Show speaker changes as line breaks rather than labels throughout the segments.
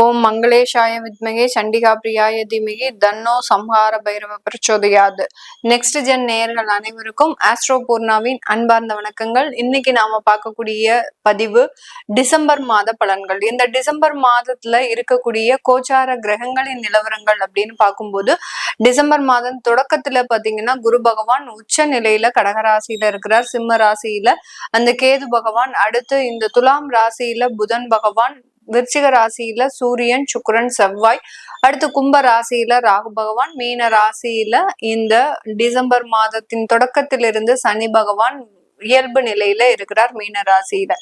ஓம் மங்களேஷாய வித்மகே சண்டிகா பிரியாய தீமகி தன்னோ சம்ஹார பைரவ பிரச்சோதையாது. நெக்ஸ்ட் ஜென் நேயர்கள் அனைவருக்கும் ஆஸ்ட்ரோ பூர்ணாவின் அன்பார்ந்த வணக்கங்கள். இன்னைக்கு நாம பார்க்கக்கூடிய பதிவு டிசம்பர் மாத பலன்கள். இந்த டிசம்பர் மாதத்துல இருக்கக்கூடிய கோச்சார கிரகங்களின் நிலவரங்கள் அப்படின்னு பார்க்கும்போது டிசம்பர் மாதம் தொடக்கத்துல பாத்தீங்கன்னா குரு பகவான் உச்ச நிலையில கடகராசியில இருக்கிறார். சிம்ம ராசியில அந்த கேது பகவான் அடுத்து இந்த துலாம் ராசியில புதன் பகவான் விருச்சிக ராசியில சூரியன் சுக்கரன் செவ்வாய். அடுத்து கும்ப ராசியில ராகு பகவான் மீன ராசியில இந்த டிசம்பர் மாதத்தின் தொடக்கத்திலிருந்து சனி பகவான் இயல்பு நிலையில இருக்கிறார் மீன ராசியில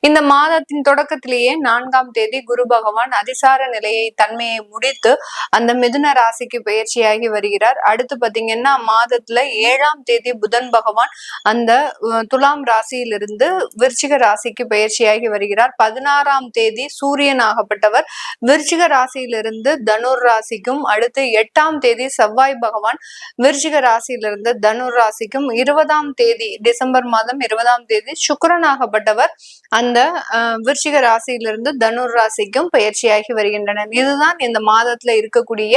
இந்த மாதத்தின் தொடக்கத்திலேயே நான்காம் தேதி குரு பகவான் அதிசார நிலையை தன்மையை முடித்து அந்த மிதுன ராசிக்கு பயிற்சியாகி வருகிறார். அடுத்து பாத்தீங்கன்னா மாதத்துல ஏழாம் தேதி புதன் பகவான் அந்த துலாம் ராசியிலிருந்து விருச்சிக ராசிக்கு பயிற்சியாகி வருகிறார். பதினாறாம் தேதி சூரியன் ஆகப்பட்டவர். விருச்சிக ராசியிலிருந்து தனுர் ராசிக்கும் அடுத்து எட்டாம் தேதி செவ்வாய் பகவான் விருச்சிக ராசியிலிருந்து தனுர் ராசிக்கும் இருபதாம் தேதி டிசம்பர் மாதம் மாதம் இருபதாம் தேதி சுக்கரனாகப்பட்டவர் அந்த விருச்சிக ராசியிலிருந்து தனுர் ராசிக்கும் பயிற்சியாகி வருகின்றனர். இதுதான் இந்த மாதத்துல இருக்கக்கூடிய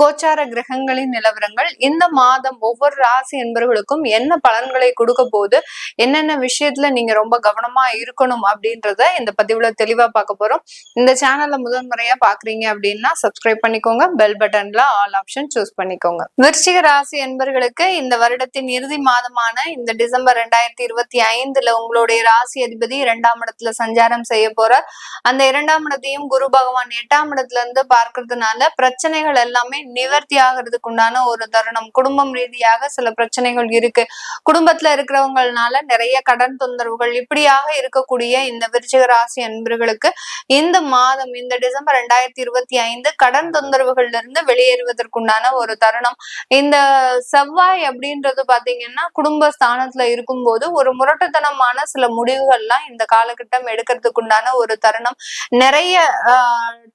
கோச்சார கிரகங்களின் நிலவரங்கள். இந்த மாதம் ஒவ்வொரு ராசி என்பவர்களுக்கும் என்ன பலன்களை கொடுக்க போது என்னென்ன விஷயத்துல நீங்க ரொம்ப கவனமா இருக்கணும் அப்படின்றத இந்த பதிவுல தெளிவா பார்க்க போறோம். இந்த சேனல்ல முதன் முறையா பாக்குறீங்க அப்படின்னா சப்ஸ்கிரைப் பண்ணிக்கோங்க. பெல் பட்டன்ல ஆல் ஆப்ஷன் சூஸ் பண்ணிக்கோங்க. விருச்சிக ராசி என்பர்களுக்கு இந்த வருடத்தின் இறுதி மாதமான இந்த டிசம்பர் ரெண்டாயிரத்தி இருபத்தி ஐந்துல உங்களுடைய ராசி அதிபதி இரண்டாம் இடத்துல சஞ்சாரம் செய்ய போறார். அந்த இரண்டாம் இடத்தையும் குரு பகவான் எட்டாம் இடத்துல இருந்து பார்க்கறதுனால பிரச்சனைகள் எல்லாமே நிவர்த்தி ஆகிறதுக்கு உண்டான ஒரு தருணம். குடும்பம் ரீதியாக சில பிரச்சனைகள் இருக்கு. குடும்பத்துல இருக்கிறவங்கனால நிறைய கடன் தொந்தரவுகள் இப்படியாக இருக்கக்கூடிய இந்த விருச்சிக ராசி அன்பர்களுக்கு இந்த மாதம் இந்த டிசம்பர் ரெண்டாயிரத்தி இருபத்தி ஐந்து கடன் தொந்தரவுகள்ல இருந்து வெளியேறுவதற்குண்டான ஒரு தருணம். இந்த செவ்வாய் அப்படின்றது பாத்தீங்கன்னா குடும்ப ஸ்தானத்துல இருக்கும்போது ஒரு முரட்டுத்தனமான சில முடிவுகள்லாம் இந்த காலகட்டம் எடுக்கிறதுக்குண்டான ஒரு தருணம். நிறைய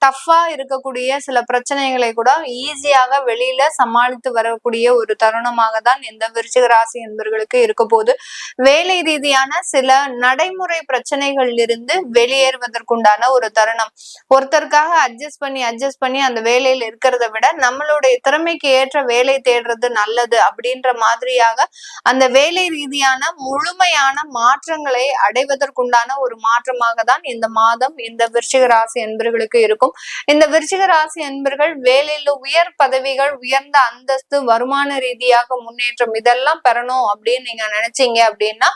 டஃப்பா இருக்கக்கூடிய சில பிரச்சனைகளை கூட ஈஸியாக வெளியில சமாளித்து வரக்கூடிய ஒரு தருணமாக தான் இந்த விருச்சிக ராசி என்பர்களுக்கு இருக்க போது வேலை ரீதியான சில நடைமுறை பிரச்சனைகள் இருந்து வெளியேறுவதற்குண்டான ஒரு தருணம். ஒருத்தருக்காக அட்ஜஸ்ட் பண்ணி அட்ஜஸ்ட் பண்ணி அந்த வேலையில இருக்கிறத விட நம்மளுடைய திறமைக்கு ஏற்ற வேலை தேடுறது நல்லது அப்படின்ற மாதிரியாக அந்த வேலை ரீதியான முழு முழுமையான மாற்றங்களை அடைவதற்குண்டான ஒரு மாற்றமாக தான் இந்த மாதம் இந்த விருச்சிக ராசி என்பர்களுக்கு இருக்கும். இந்த விருச்சிக ராசி என்பர்கள் வேலையில உயர் பதவிகள் உயர்ந்த அந்தஸ்து வருமான ரீதியாக முன்னேற்றம் இதெல்லாம் பெறணும் அப்படின்னு நீங்க நினைச்சீங்க அப்படின்னா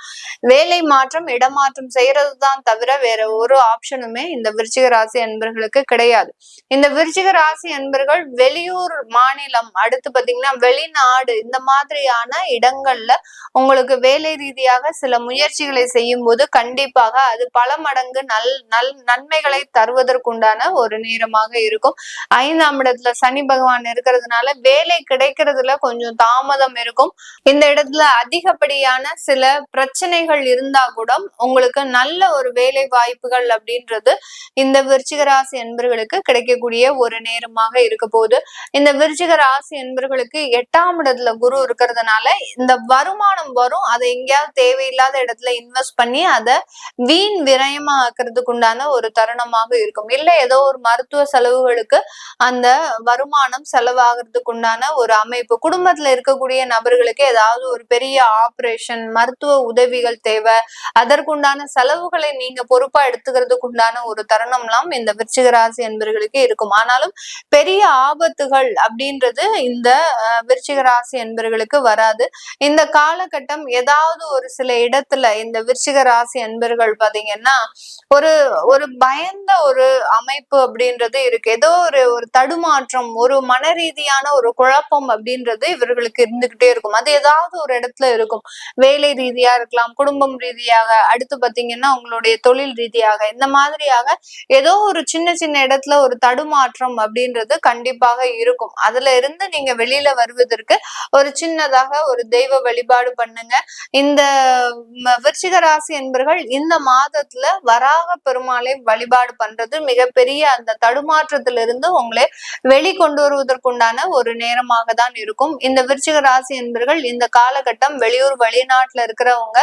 வேலை மாற்றம் இடமாற்றம் செய்யறது தான் தவிர வேற ஒரு ஆப்ஷனுமே இந்த விருச்சிக ராசி என்பர்களுக்கு கிடையாது. இந்த விருச்சிக ராசி என்பர்கள் வெளியூர் மாநிலம் அடுத்து பாத்தீங்கன்னா வெளிநாடு இந்த மாதிரியான இடங்கள்ல உங்களுக்கு வேலை ரீதியாக சில முயற்சிகளை செய்யும் போது கண்டிப்பாக அது பல மடங்கு நல் நல் நன்மைகளை தருவதற்குண்டான ஒரு நேரமாக இருக்கும். ஐந்தாம் இடத்துல சனி பகவான் இருக்கிறதுனால வேலை கிடைக்கிறதுல கொஞ்சம் தாமதம் இருக்கும். இந்த இடத்துல அதிகப்படியான சில பிரச்சனைகள் இருந்தா கூட உங்களுக்கு நல்ல ஒரு வேலை வாய்ப்புகள் அப்படின்றது இந்த விருச்சிக ராசி என்பர்களுக்கு கிடைக்கக்கூடிய ஒரு நேரமாக இருக்க போது இந்த விருச்சிக ராசி என்பர்களுக்கு எட்டாம் இடத்துல குரு இருக்கிறதுனால இந்த வருமானம் வரும். அதை எங்கேயாவது தேவையில்லாத இடத்துல இன்வெஸ்ட் பண்ணி அதை வீண் விரயமா ஆக்குறதுக்கு உண்டான ஒரு தருணமாக இருக்கும். இல்ல ஏதோ ஒரு மருத்துவ செலவுகளுக்கு அந்த வருமானம் செலவாகிறதுக்கு உண்டான ஒரு அமைப்பு. குடும்பத்துல இருக்கக்கூடிய நபர்களுக்கு ஏதாவது ஒரு பெரிய ஆபரேஷன் மருத்துவ உதவிகள் தேவை. அதற்குண்டான செலவுகளை நீங்க பொறுப்பா எடுத்துக்கிறதுக்கு உண்டான ஒரு தருணம்லாம் இந்த விருச்சிகராசி என்பர்களுக்கு இருக்கும். ஆனாலும் பெரிய ஆபத்துகள் அப்படின்றது இந்த விருச்சிகராசி என்பர்களுக்கு வராது. இந்த காலகட்டம் ஏதாவது ஒரு சில இடத்துல இந்த விருச்சிக ராசி அன்பர்கள் பாத்தீங்கன்னா ஒரு ஒரு பயந்த ஒரு அமைப்பு அப்படின்றது இருக்கு. ஏதோ ஒரு ஒரு தடுமாற்றம் ஒரு மன ரீதியான ஒரு குழப்பம் அப்படின்றது இவர்களுக்கு இருந்துகிட்டே இருக்கும். அது ஏதாவது ஒரு இடத்துல இருக்கும். வேலை ரீதியா இருக்கலாம் குடும்பம் ரீதியாக அடுத்து பாத்தீங்கன்னா உங்களுடைய தொழில் ரீதியாக இந்த மாதிரியாக ஏதோ ஒரு சின்ன சின்ன இடத்துல ஒரு தடுமாற்றம் அப்படின்றது கண்டிப்பாக இருக்கும். அதுல இருந்து நீங்க வெளியில வருவதற்கு ஒரு சின்னதாக ஒரு தெய்வ வழிபாடு பண்ணுங்க. இந்த விருச்சிக ராசி என்பர்கள் இந்த மாதத்துல வராக பெருமாளை வழிபாடு பண்றது மிகப்பெரிய அந்த தடுமாற்றத்திலிருந்து உங்களை வெளிக்கொண்டு வருவதற்குண்டான ஒரு நேரமாக தான் இருக்கும். இந்த விருச்சிக ராசி என்பர்கள் இந்த காலகட்டம் வெளியூர் வெளிநாட்டுல இருக்கிறவங்க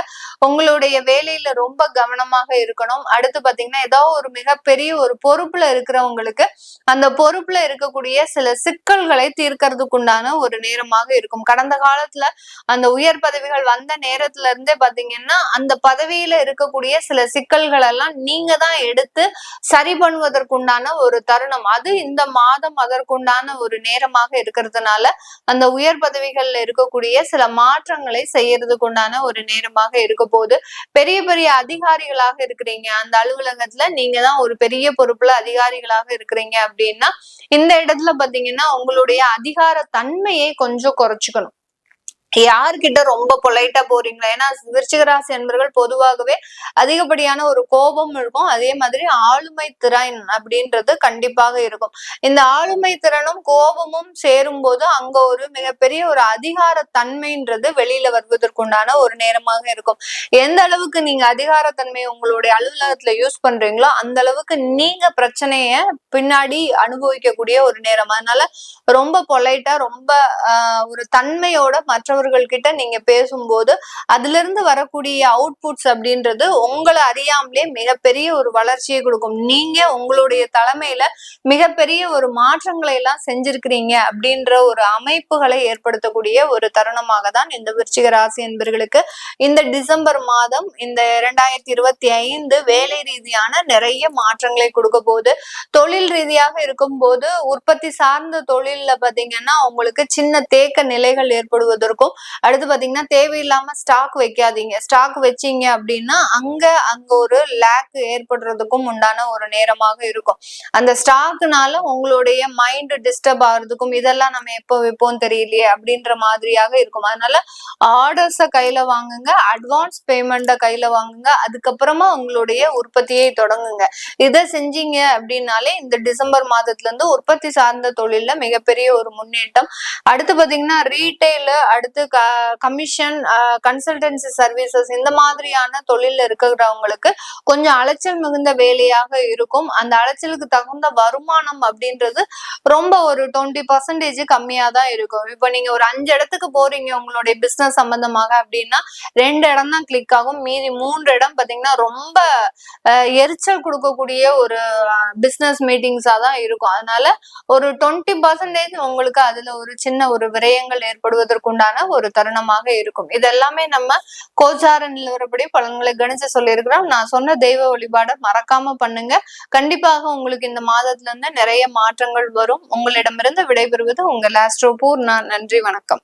உங்களுடைய வேலையில ரொம்ப கவனமாக இருக்கணும். அடுத்து பாத்தீங்கன்னா ஏதோ ஒரு மிகப்பெரிய ஒரு பொறுப்புல இருக்கிறவங்களுக்கு அந்த பொறுப்புல இருக்கக்கூடிய சில சிக்கல்களை தீர்க்கறதுக்குண்டான ஒரு நேரமாக இருக்கும். கடந்த காலத்துல அந்த உயர் பதவிகள் வந்த நேரத்துல இருந்தே பாத்தீங்கன்னா அந்த பதவியில இருக்கக்கூடிய சில சிக்கல்கள் எல்லாம் நீங்க தான் எடுத்து சரி பண்ணுவதற்குண்டான ஒரு தருணம். அது இந்த மாதம் அதற்குண்டான ஒரு நேரமாக இருக்கிறதுனால அந்த உயர் பதவிகள்ல இருக்கக்கூடிய சில மாற்றங்களை செய்யறதுக்கு உண்டான ஒரு நேரமாக இருக்க போது பெரிய பெரிய அதிகாரிகளாக இருக்கிறீங்க. அந்த அலுவலகத்துல நீங்க தான் ஒரு பெரிய பொறுப்புல அதிகாரிகளாக இருக்கிறீங்க அப்படின்னா இந்த இடத்துல பாத்தீங்கன்னா உங்களுடைய அதிகார தன்மையை கொஞ்சம் குறைச்சுக்கணும். யார்கிட்ட ரொம்ப பொலைட்டா போறீங்களா? ஏன்னா விருச்சிகராசி என்பர்கள் பொதுவாகவே அதிகப்படியான ஒரு கோபம் இருக்கும். அதே மாதிரி ஆளுமை திறன் அப்படின்றது கண்டிப்பாக இருக்கும். இந்த ஆளுமை திறனும் கோபமும் சேரும் போது அங்க ஒரு மிகப்பெரிய ஒரு அதிகார தன்மைன்றது வெளியில வருவதற்குண்டான ஒரு நேரமாக இருக்கும். எந்த அளவுக்கு நீங்க அதிகாரத்தன்மையை உங்களுடைய அலுவலகத்துல யூஸ் பண்றீங்களோ அந்த அளவுக்கு நீங்க பிரச்சனைய பின்னாடி அனுபவிக்கக்கூடிய ஒரு நேரம். அதனால ரொம்ப பொலைட்டா ரொம்ப ஒரு தன்மையோட மற்றவர்கள் கிட்ட நீங்க பேசும்போது அதுல இருந்து வரக்கூடிய அவுட்புட்ஸ் அப்படின்றது உங்களை அறியாமலே மிகப்பெரிய ஒரு வளர்ச்சியை கொடுக்கும். நீங்க உங்களுடைய தலைமையில மிகப்பெரிய ஒரு மாற்றங்களை எல்லாம் செஞ்சிருக்கிறீங்க அப்படின்ற ஒரு அமைப்புகளை ஏற்படுத்தக்கூடிய ஒரு தருணமாக தான் இந்த விருச்சிக ராசி என்பர்களுக்கு இந்த டிசம்பர் மாதம் இந்த இரண்டாயிரத்தி இருபத்தி ஐந்து வேலை ரீதியான நிறைய மாற்றங்களை கொடுக்க போது தொழில் ரீதியாக இருக்கும் போது உற்பத்தி சார்ந்த தொழில்ல பாத்தீங்கன்னா உங்களுக்கு சின்ன தேக்க நிலைகள் ஏற்படுவதற்கும் அடுத்து பாத்தீங்கன்னா தேவையில்லாம ஸ்டாக் வைக்காதீங்க. ஸ்டாக் வச்சீங்க அப்படின்னா அங்க அங்க ஒரு லேக் ஏற்படுறதுக்கும் உண்டான ஒரு நேரமாக இருக்கும். அந்த ஸ்டாக்னால உங்களுடைய மைண்ட் டிஸ்டர்ப் ஆகுறதுக்கும் இதெல்லாம் நம்ம எப்போ வைப்போம் தெரியலையே அப்படின்ற மாதிரியாக இருக்கும். அதனால ஆர்டர்ஸை கையில வாங்குங்க. அட்வான்ஸ் பேமெண்ட்டை கையில வாங்குங்க. அதுக்கப்புறமா உங்களுடைய உற்பத்தியை தொடங்குங்க. இதை செஞ்சீங்க அப்படின்னாலே இந்த டிசம்பர் மாதத்துல இருந்து உற்பத்தி சார்ந்த தொழில மிகப்பெரிய ஒரு முன்னேற்றம். அடுத்து பாத்தீங்கன்னா ரீட்டைல் அடுத்து கமிஷன் கன்சல்டன்சி சர்வீசஸ் இந்த மாதிரியான தொழில இருக்கிறவங்களுக்கு கொஞ்சம் அலைச்சல் மிகுந்த வேலையாக இருக்கும். அந்த அலைச்சலுக்கு தகுந்த வருமானம் அப்படின்றது ரொம்ப ஒரு டுவெண்ட்டி பர்சன்டேஜ் கம்மியா தான் இருக்கும். இப்போ நீங்க ஒரு அஞ்சு இடத்துக்கு போறீங்க உங்களுடைய பிசினஸ் சம்பந்தமாக அப்படின்னா ரெண்டு இடம் தான் கிளிக் ஆகும். மீதி மூன்று இடம் பாத்தீங்கன்னா ரொம்ப எரிச்சல் கொடுக்கக்கூடிய ஒரு பிசினஸ் மீட்டிங்ஸா தான் இருக்கும். அதனால ஒரு டுவெண்ட்டி பர்சன்டேஜ் உங்களுக்கு அதுல ஒரு சின்ன ஒரு விரயங்கள் ஏற்படுவதற்குண்டான ஒரு தருணமாக இருக்கும். இதெல்லாமே நம்ம கோச்சார நிலவரப்படி பலன்களை கணிச்சு சொல்லியிருக்கிறோம். நான் சொன்ன தெய்வ வழிபாடை மறக்காம பண்ணுங்க. கண்டிப்பாக உங்களுக்கு இந்த மாதத்துல இருந்து நிறைய மாற்றங்கள் வரும். உங்களிடமிருந்து விடைபெறுவது உங்கள் ஆஸ்ட்ரோ பூர்ணா. நன்றி வணக்கம்.